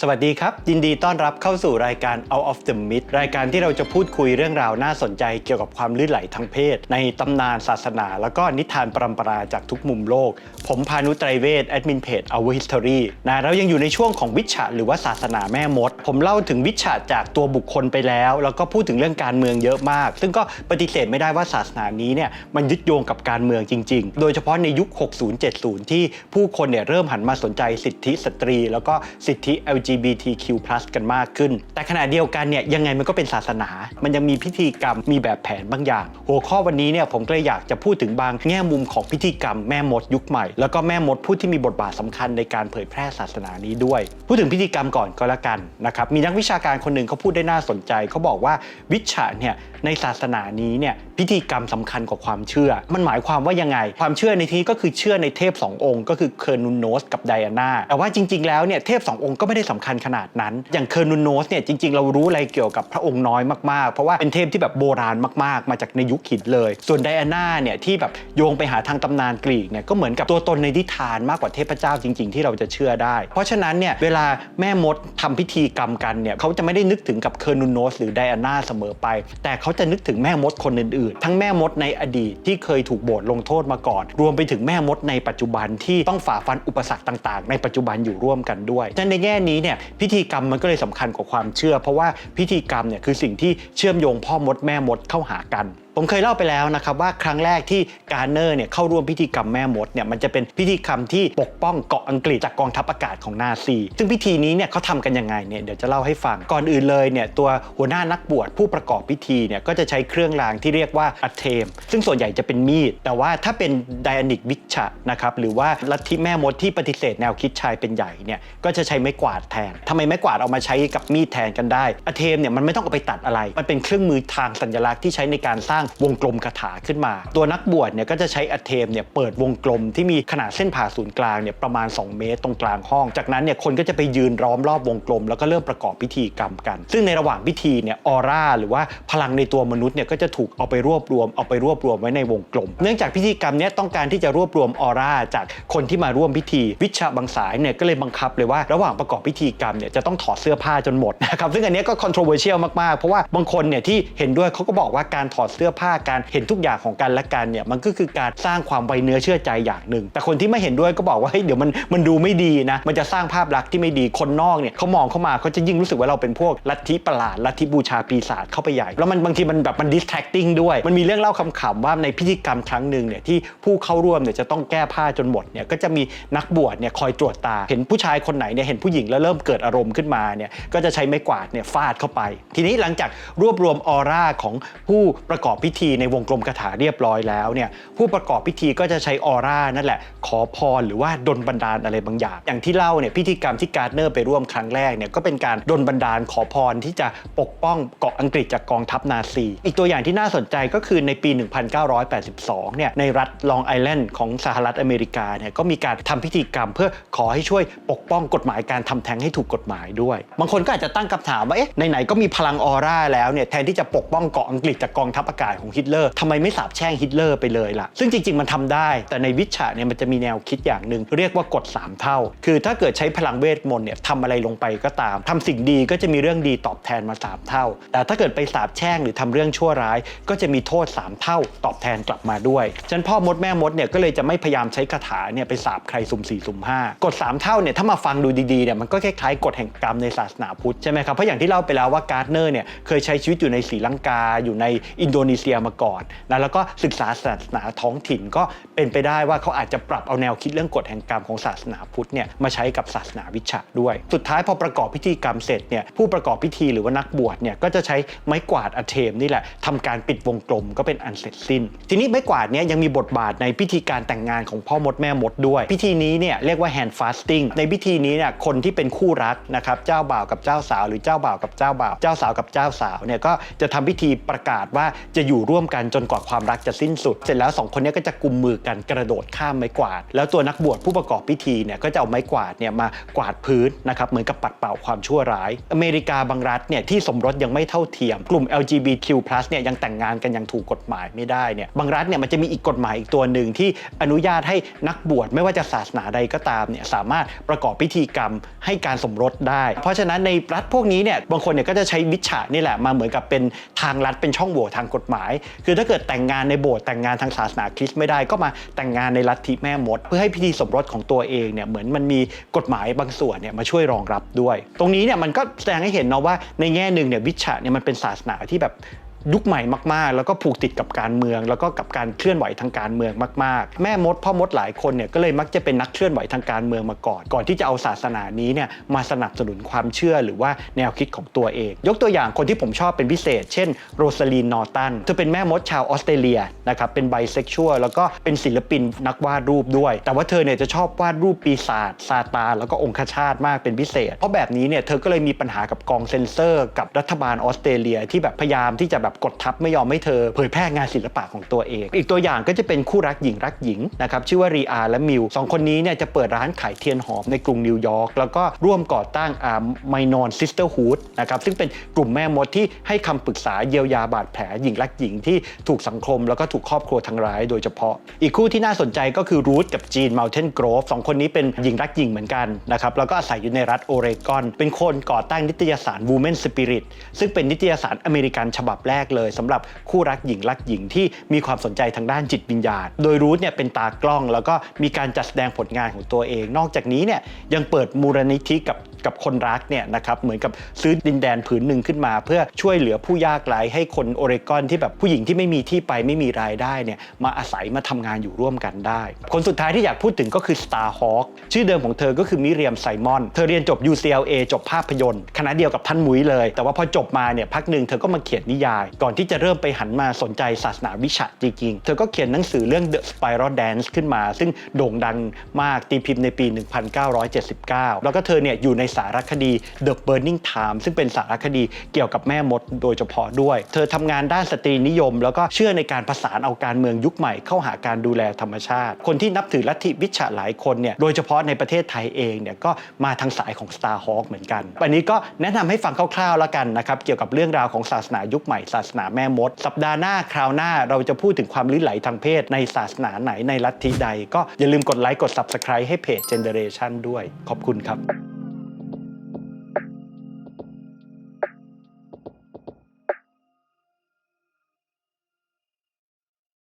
สวัสดีครับ ยินดีต้อนรับเข้าสู่รายการ Out of the Myth รายการที่เราจะพูดคุยเรื่องราวน่าสนใจเกี่ยวกับความลื่นไหลทางเพศ ในตำนานศาสนา แล้วก็นิทานปรำปราจากทุกมุมโลก ผมพานุไตรเวทแอดมินเพจ Our History นะเรายังอยู่ในช่วงของวิชาหรือว่าศาสนาแม่มด ผมเล่าถึงวิชาจากตัวบุคคลไปแล้ว แล้วก็พูดถึงเรื่องการเมืองเยอะมาก ซึ่งก็ปฏิเสธไม่ได้ว่าศาสนานี้เนี่ยมันยึดโยงกับการเมืองจริง ๆ โดยเฉพาะในยุค 60-70 ที่ผู้คนเนี่ยเริ่มหันมาสนใจสิทธิสตรี แล้วก็สิทธิ LG LGBTQ+ กันมากขึ้น แต่ขณะเดียวกันเนี่ยยังไงมันก็เป็นศาสนา มันยังมีพิธีกรรมมีแบบแผนบางอย่าง หัวข้อวันนี้เนี่ยผมก็เลยอยากจะพูดถึงบางแง่มุมของพิธีกรรมแม่มดยุคใหม่ แล้วก็แม่มดผู้ที่มีบทบาทสำคัญในการเผยแพร่ศาสนานี้ด้วย พูดถึงพิธีกรรมก่อนก็แล้วกันนะครับมีนักวิชาการคนหนึ่งเขาพูดได้น่าสนใจเขาบอกว่าวิชาเนี่ยในศาสนานี้เนี่ยพิธีกรรมสำคัญกว่าความเชื่อ มันหมายความว่ายังไง ความเชื่อในที่ก็คือเชื่อในเทพสององค์ ก็คือเคอร์นูนโนสกับไดอาน่าแต่ว่าจริง ๆ แล้วเนี่ยเทพสององค์ก็ไม่ได้สำคัญขนาดนั้น อย่างเคอร์นูนโนสเนี่ยจริง ๆ เรารู้อะไรเกี่ยวกับพระองค์น้อยมากๆ เพราะว่าเป็นเทพที่แบบโบราณมากๆ มาจากในยุคหินเลย ส่วนไดอาน่าเนี่ยที่แบบโยงไปหาทางตำนานกรีกเนี่ยก็เหมือนกับตัวตนในนิทานมากกว่าเทพเจ้าจริง ๆ ที่เราจะเชื่อได้ เพราะฉะนั้นเนี่ยเวลาแม่มดทำพิธีกรรมกันเนี่ยเขาจะไม่ได้นึกถึงกับเคอร์นูนโนสหรือไดอาน่าเสมอไป แต่เขาจะนึกถึงแม่มดคนอื่นๆ ทั้งแม่มดในอดีตที่เคยถูกโบสถ์ลงโทษมาก่อน รวมไปถึงแม่มดในปัจจุบันที่ต้องฝ่าฟันอุปสรรคต่าง ๆ ในปัจจุบันอยู่ร่วมกันด้วยฉะนั้นในแง่นี้เนี่ยพิธีกรรมมันก็เลยสำคัญกว่าความเชื่อ เพราะว่าพิธีกรรมเนี่ยคือสิ่งที่เชื่อมโยงพ่อมดแม่มดเข้าหากัน ผมเคยเล่าไปแล้วนะครับว่าครั้งแรกที่การเนอร์เนี่ยเข้าร่วมพิธีกรรมแม่มดเนี่ยมันจะเป็นพิธีกรรมที่ปกป้องเกาะอังกฤษจากกองทัพอากาศของนาซี ซึ่งพิธีนี้เนี่ยเขาทำกันยังไงเนี่ยเดี๋ยวจะเล่าให้ฟังก่อนอื่นเลยเนี่ยตัวหัวหน้านักบวชผู้ประกอบพิธีเนี่ยก็จะใช้เครื่องรางที่เรียกว่าอัเทม ซึ่งส่วนใหญ่จะเป็นมีด แต่ว่าถ้าเป็นไดอานิกวิชะนะครับหรือว่าลัทธิแม่มดที่ปฏิเสธแนวคิดชายเป็นใหญ่เนี่ยก็จะใช้ไม้กวาดแทนทำไมไม้กวาดเอามาใช้กับมีดแทนกันได้อัเทมเนี่ยมันไม่ต้องเอาไปตัดอะไร มันเป็นเครื่องมือทางสัญลักษณ์ที่ใช้ในการสร้างวงกลมคาถาขึ้นมา ตัวนักบวชเนี่ยก็จะใช้อัเทมเนี่ยเปิดวงกลมที่มีขนาดเส้นผ่าศูนย์กลางเนี่ยประมาณ 2 เมตรตรงกลางห้อง จากนั้นเนี่ยคนก็จะไปยืนล้อมรอบวงกลม แล้วก็เริ่มประกอบพิธีกรรมกัน ซึ่งในระหว่างพิธีเนี่ยออร่าหรือว่าพลังในตัวมนุษย์เนี่ยก็จะถูกเอาไปรวบรวมเอาไปรวบรวมไว้ในวงกลม เนื่องจากพิธีกรรมเนี้ต้องการที่จะรวบรวมออร่าจากคนที่มาร่วมพิธี วิชาบางสายเนี่ยก็เลยบังคับเลยว่าระหว่างประกอบพิธีกรรมเนี่ยจะต้องถอดเสื้อผ้าจนหมดนะครับซึ่งอันนี้ก็ controversial มากๆเพราะว่าบางคนเนี่ยที่เห็นด้วยเขาก็บอกว่าการถอดเสื้อผ้าการเห็นทุกอย่างของกันและกันเนี่ยมันก็คือการสร้างความไว้เนื้อเชื่อใจอย่างหนึ่ง แต่คนที่ไม่เห็นด้วยก็บอกว่าเฮ้ยเดี๋ยวมันมันดูไม่ดีนะ มันจะสร้างภาพลักษณ์ที่ไม่ดีคนนอกเนี่ยเขามองเข้ามาเขาจะยิ่งรู้สึกว่าเราเป็นพวกลัทธิประหลาดลัทธิบูชาปีศาจเข้าไปใหญ่แล้วมันบางทีมันแบบมัน distracting ด้วยมันมีเรื่องเล่าคำๆว่าในพิธีกรรมครั้งหนึ่งเนี่ยที่ผู้เข้าร่วมเนี่ยจะต้องแก้ผ้าจนหมดเนี่ยก็จะมีนักบวชเนี่ยคอยตรวจตา เห็นผู้ชายคนไหนเนี่ยเห็นผู้หญิงแล้วเริ่มเกิดอารมณ์ขึ้นมาเนี่ยก็จะใช้ไม้กวาดเนี่ยฟาดเข้าไป ทีนี้หลังจากรวบรวมออร่าของผู้ประกอบพิพิธีในวงกลมคาถาเรียบร้อยแล้วเนี่ยผู้ประกอบพิธีก็จะใช้ออร่านั่นแหละ ขอพรหรือว่าดลบันดาลอะไรบางอย่าง อย่างที่เล่าเนี่ยพิธีกรรมที่การ์เนอร์ไปร่วมครั้งแรกเนี่ยก็เป็นการดลบันดาลขอพรที่จะปกป้องเกาะอังกฤษจากกองทัพนาซี อีกตัวอย่างที่น่าสนใจก็คือในปี 1982 เนี่ยในรัฐลองไอแลนด์ของสหรัฐอเมริกาเนี่ยก็มีการทำพิธีกรรม เพื่อขอให้ช่วยปกป้องกฎหมายการทำแท้งให้ถูกกฎหมายด้วย บางคนก็อาจจะตั้งคำถามว่าเอ๊ะไหนๆก็มีพลังออร่าแล้วเนี่ยแทนที่จะปกป้องเกาะอังกฤษจากกองทัพอากาศของฮิตเลอร์ทำไมไม่สาบแช่งฮิตเลอร์ไปเลยล่ะ ซึ่งจริง ๆ มันทำได้ แต่ในวิชาเนี่ยมันจะมีแนวคิดอย่างหนึ่งเรียกว่ากฎ3 เท่า คือถ้าเกิดใช้พลังเวทมนต์เนี่ยทำอะไรลงไปก็ตามทำสิ่งดีก็จะมีเรื่องดีตอบแทนมา 3 เท่า แต่ถ้าเกิดไปสาบแช่งหรือทำเรื่องชั่วร้าย ก็จะมีโทษ 3 เท่า ตอบแทนกลับมาด้วยฉะนันพ่อมดแม่มดเนี่ยก็เลยจะไม่พยายามใช้คาถาเนี่ยไปสาบใครสุ่ม4สุ่ม5กฎ3เท่าเนี่ยถ้ามาฟังดูดีๆเนี่ยมันก็คล้ายๆกฎแห่งกรรมในศาสนาพุทธใช่ไหมครับเพราะอย่างที่เล่าไปแล้วว่าการ์ดเนอร์เนี่ยเคยใช้ชีวิตอยู่ในศรีลังกาอยู่ในอินโดนีเซียมาก่อนนะแล้วก็ศึกษาศาสนาท้องถิ่นก็เป็นไปได้ว่าเขาอาจจะปรับเอาแนวคิดเรื่องกฎแห่งกรรมของศาสนาพุทธเนี่ยมาใช้กับศาสนาวิชาด้วย สุดท้ายพอประกอบพิธีกรรมเสร็จเนี่ยผู้ประกอบพิธีหรือว่านักบวชเนี่ยก็จะใช้ไม้กวาดอเทมนี่แหละทำการปิดวงกลมก็เป็นอันเสร็จสิ้น ทีนี้ไม้กวาดเนี่ยยังมีบทบาทในพิธีการแต่งงานของพ่อมดแม่มดด้วย พิธีนี้เนี่ยเรียกว่า hand fasting ในพิธีนี้เนี่ยคนที่เป็นคู่รักนะครับเจ้าบ่าวกับเจ้าสาว หรือเจ้าบ่าวกับเจ้าบ่าว เจ้าสาวกับเจ้าสาวเนี่ยก็จะทำพิธีประกาศว่าจะอยู่ร่วมกันจนกว่าความรักจะสิ้นสุด เสร็จแล้วสองคนนี้ก็จะกุมมือกันกระโดดข้ามไม้กวาด แล้วตัวนักบวชผู้ประกอบพิธีเนี่ยก็จะเอาไม้กวาดเนี่ยมากวาดพื้นนะครับเหมือนกับปัดเป่าความชั่วร้าย อเมริกาบางรัฐเนี่ยที่สมรสยังไม่เท่าเทียม กลุ่ม LGBTQ+ เนี่ยยังแต่งงานกันย่างถูกกฎหมายไม่ได้เนี่ยบางรัฐเนี่ยมันจะมีอีกกฎหมายอีกตัวหนึ่งที่อนุญาตให้นักบวชไม่ว่าจะศาสนาใดก็ตามเนี่ยสามารถประกอบพิธีกรรมให้การสมรสได้ เพราะฉะนั้นในรัฐพวกนี้เนี่ยบางคนเนี่ยก็จะใช้วิชานี่แหละมาเหมือนกับเป็นทางลัดเป็นช่องโหว่ทางกฎหมายคือถ้าเกิดแต่งงานในโบสถ์แต่งงานทางศาสนาคริสต์ไม่ได้ก็มาแต่งงานในลัทธิแม่มด เพื่อให้พิธีสมรสของตัวเองเนี่ยเหมือนมันมีกฎหมายบางส่วนเนี่ยมาช่วยรองรับด้วย ตรงนี้เนี่ยมันก็แสดงให้เห็นเนาะว่าในแง่หนึ่งเนี่ยวิชาเนี่ยมันเป็นศาสนาที่แบบ ยุคใหม่มากๆ แล้วก็ผูกติดกับการเมือง แล้วก็กับการเคลื่อนไหวทางการเมืองมากๆ แม่มดพ่อมดหลายคนเนี่ยก็เลยมักจะเป็นนักเคลื่อนไหวทางการเมืองมาก่อน ก่อนที่จะเอาศาสนานี้เนี่ยมาสนับสนุนความเชื่อหรือว่าแนวคิดของตัวเอง ยกตัวอย่างคนที่ผมชอบเป็นพิเศษ เช่นโรสลีนนอร์ตันเธอเป็นแม่มดชาวออสเตรเลียนะครับเป็นไบเซ็กชวลแล้วก็เป็นศิลปินนักวาดรูปด้วย แต่ว่าเธอเนี่ยจะชอบวาดรูปปีศาจซาตานแล้วก็องคชาตมากเป็นพิเศษ เพราะแบบนี้เนี่ยเธอก็เลยมีปัญหากับกองเซ็นเซอร์ กับรัฐบาลออสเตรเลียที่แบบพยายามที่จะแบบกดทับไม่ยอมให้เธอเผยแพร่งานศิลปะของตัวเอง อีกตัวอย่างก็จะเป็นคู่รักหญิงรักหญิงนะครับชื่อว่ารีอาและมิวสองคนนี้เนี่ยจะเปิดร้านขายเทียนหอมในกรุงนิวยอร์กแล้วก็ร่วมก่อตั้งอาไมนอนซิสเตอร์ฮูดนะครับซึ่งเป็นกลุ่มแม่มดที่ให้คำปรึกษาเยียวยาบาดแผลหญิงรักหญิงที่ถูกสังคม แล้วก็ถูกครอบครัวทางร้ายโดยเฉพาะ อีกคู่ที่น่าสนใจก็คือรูทกับจีนเมา u เทนโกรฟสองคนนี้เป็นหญิงรักหญิงเหมือนกันนะครับแล้วก็อาศัยอยู่ในรัฐโอเรกอน เป็นคนก่อตั้งนิตยสาร Women Spirit ซึ่งเป็นนิตยสารอเมริกันฉบับแรกเลยสำหรับคู่รักหญิงรักหญิงที่มีความสนใจทางด้านจิตวิญญาณ โดยรูทเนี่ยเป็นตากล้อง แล้วก็มีการจัดแสดงผลงานของตัวเอง นอกจากนี้เนี่ยยังเปิดมูลนิธิกับกับคนรักเนี่ยนะครับเหมือนกับซื้อดินแดนผืนหนึ่งขึ้นมา เพื่อช่วยเหลือผู้ยากไร้ให้คนโอเรกอนที่แบบผู้หญิงที่ไม่มีที่ไปไม่มีรายได้เนี่ยมาอาศัยมาทำงานอยู่ร่วมกันได้ คนสุดท้ายที่อยากพูดถึงก็คือ Starhawk ชื่อเดิมของเธอก็คือมิเรียมไซมอน เธอเรียนจบ UCLA จบภาพยนตร์คณะเดียวกับท่านมุ้ยเลย แต่ว่าพอจบมาเนี่ยพักหนึ่งเธอก็มาเขียนนิยาย ก่อนที่จะเริ่มไปหันมาสนใจศาสนาวิชาจริงๆ เธอก็เขียนหนังสือเรื่อง The Spiral Dance ขึ้นมา ซึ่งโด่งดังมากตีพิมพ์ในปี 1979 แล้วก็เธอเนี่ยอยู่ในสารคดี The Burning Time ซึ่งเป็นสารคดีเกี่ยวกับแม่มดโดยเฉพาะด้วย เธอทำงานด้านสตรีนิยม แล้วก็เชื่อในการผสานเอาการเมืองยุคใหม่เข้าหาการดูแลธรรมชาติ คนที่นับถือลัทธิวิชาหลายคนเนี่ยโดยเฉพาะในประเทศไทยเองเนี่ยก็มาทางสายของ Starhawk เหมือนกันวันนี้ก็แนะนำให้ฟังคร่าวๆแล้วกันนะครับเกี่ยวกับเรื่องราวของศาสนายุคใหม่ศาสนาแม่มด สัปดาห์หน้าคราวหน้าเราจะพูดถึงความลื่นไหลทางเพศในศาสนาไหนในลัทธิใด ก็อย่าลืมกดไลค์กด Subscribe ให้เพจ Generation ด้วย ขอบคุณครับ